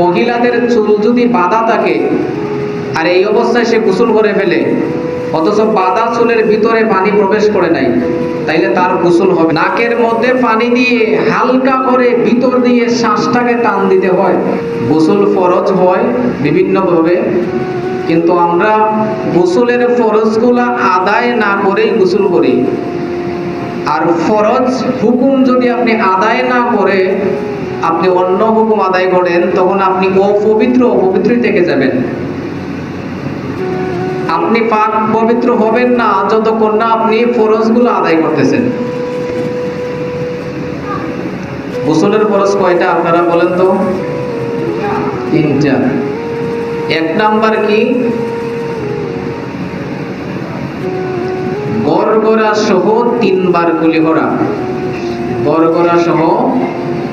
মহিলাদের চুল যদি বাঁধা থাকে, আর এই অবস্থায় সে গোসল করে ফেলে, অথচ বাঁধা চুলের ভিতরে পানি প্রবেশ করে নাই, তাইলে তার গোসল হবে নাকের মধ্যে পানি দিয়ে হালকা করে ভিতর দিয়ে শ্বাসটাকে টান দিতে হয়। গোসল ফরজ হয় বিভিন্নভাবে, কিন্তু আমরা গোসলের ফরজগুলা আদায় না করেই গোসল করি। আর ফরজ হুকুম যদি আপনি আদায় না করে আপনি অন্য হুকুম আদায় করেন, তখন আপনি অপবিত্র অপবিত্রই থেকে যাবেন। আপনি পাক পবিত্র হবেন না, যতক্ষণ না আপনি ফরজগুলো আদায় করতেছেন। গোসলের ফরজ কয়টা, আপনারা বলেন তো? তিনটা। এক নাম্বার কি? গড়গড়া সহ তিনবার গুলি করা। গড়গড়া সহ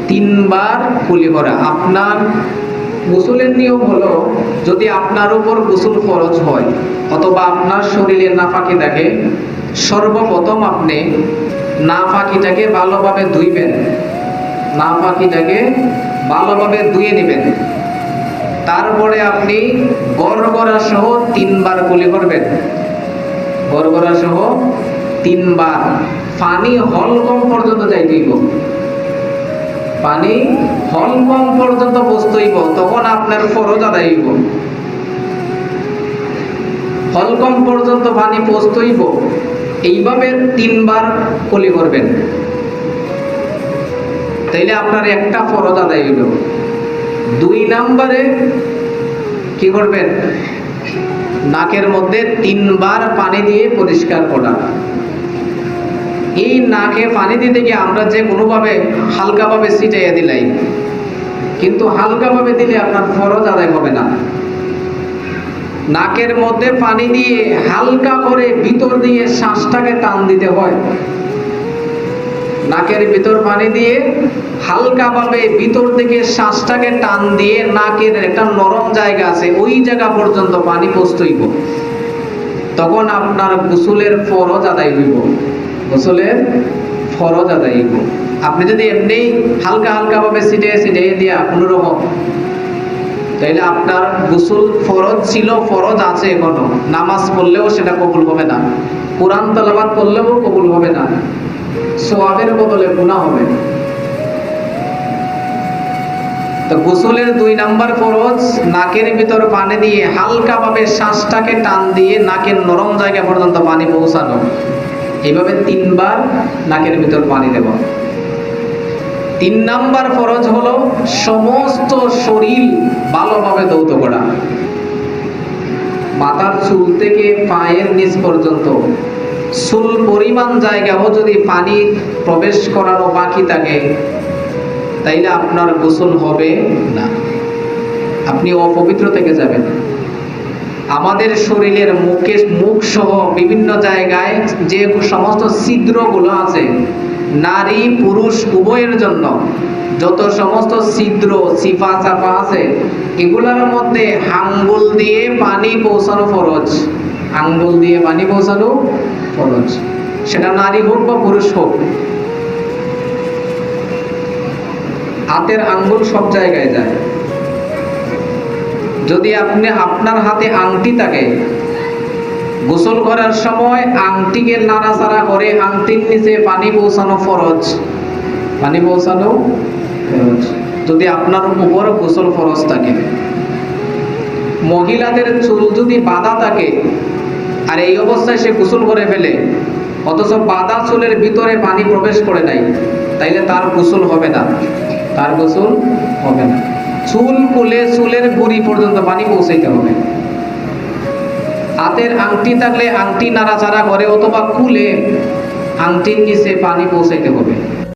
তিনবার কুলি করা আপনার গোসলের নিয়ম হলো, যদি আপনার উপর গোসল ফরজ হয়, অথবা আপনার শরীরে নাফাকি থাকে, সর্বপ্রথম আপনি নাফাকিটাকে ভালোভাবে ধুইবেন। নাফাকিটাকে ভালোভাবে ধুয়ে নেবেন। তারপরে আপনি গড়গড়া সহ তিনবার কুলি করবেন গড়গড়া সহ তিনবার। পানি হলকম পর্যন্ত যাই যাইতেইব। পানি হলকম পর্যন্ত বসতেইব তখন আপনার ফরজ আদায় হইব। হলকম পর্যন্ত পানি পৌঁছতেইব, এইভাবে তিনবার কলি করবেন। তাইলে আপনার একটা ফরজ আদায় হইল। দুই নাম্বারে কি করবেন? নাকের মধ্যে তিনবার পানি দিয়ে পরিষ্কার করা। এই নাকে পানি দিতে গিয়ে আমরা যে কোনোভাবে হালকাভাবে ছিটাইয়া দিলাই, কিন্তু হালকাভাবে দিলে আপনার ফরজ আদায় হবে না। নাকের মধ্যে পানি দিয়ে হালকা করে ভিতর দিয়ে শ্বাসটাকে টান দিতে হয়। নাকের ভিতর পানি দিয়ে হালকাভাবে ভিতর থেকে শ্বাসটাকে টান দিয়ে নাকের একটা নরম জায়গা আছে, ওই জায়গা পর্যন্ত পানি পৌঁছইব। তখন আপনার গোসলের ফরজ আদায় হইব। গোসলের ফরজ আদায় আপনি যদি এমনি হালকা হালকা ভাবে ছিটে ছিটে দিয়া কোনো রকম, তাইলে আপনার গোসল ফরজ ছিল, ফরজ আছে এখনও। নামাজ পড়লেও সেটা কবুল হবে না। কোরআন তালাবাদ করলেও কবুল হবে না। সোয়াবের বদলে গুণা হবে। তো গোসলের দুই নাম্বার ফরজ, নাকের ভিতর পানি দিয়ে হালকাভাবে শ্বাসটাকে টান দিয়ে নাকের নরম জায়গা পর্যন্ত পানি পৌঁছানো। এইভাবে তিনবার নাকের ভিতর পানি দেব। তিন নাম্বার ফরজ হলো সমস্ত শরীর ভালোভাবে দৌত করা। মাথার চুল থেকে পায়ের নিচ পর্যন্ত। চুল পরিমাণ জায়গাও যদি পানি প্রবেশ করানো বাকি থাকে, তাইলে আপনার গোসল হবে না। আপনি অপবিত্র থেকে যাবেন। আমাদের শরীরের মুখে মুখ সহ বিভিন্ন জায়গায় যে সমস্ত ছিদ্রগুলো আছে, নারী, পুরুষ উভয়ের জন্য যত সমস্ত ছিদ্র চিপা চাপা আছে, এগুলোর মধ্যে আঙ্গুল দিয়ে পানি পৌঁছানো ফরজ। আঙ্গুল দিয়ে পানি পৌঁছানো ফরজ। সেটা নারী হোক বা পুরুষ হোক। হাতের আঙ্গুল সব জায়গায় যায়। যদি আপনি আপনার হাতে আংটি থাকে, গোসল করার সময় আংটিকে নাড়াচাড়া করে আংটির নিচে পানি পৌঁছানো ফরজ। পানি পৌঁছানো যদি আপনার উপর গোসল ফরজ থাকে। মহিলাদের চুল যদি বাঁধা থাকে, আর এই অবস্থায় সে গোসল করে ফেলে, অথচ বাঁধা চুলের ভিতরে পানি প্রবেশ করে নাই, তাইলে তার গোসল হবে না। তার গোসল হবে না। চুল কুলে চুলের গুড়ি পর্যন্ত পানি পৌঁছাইতে হবে। হাতের আংটি থাকলে আংটি নাড়াচাড়া করে অথবা কুলে আংটির নিচে পানি পৌঁছাইতে হবে।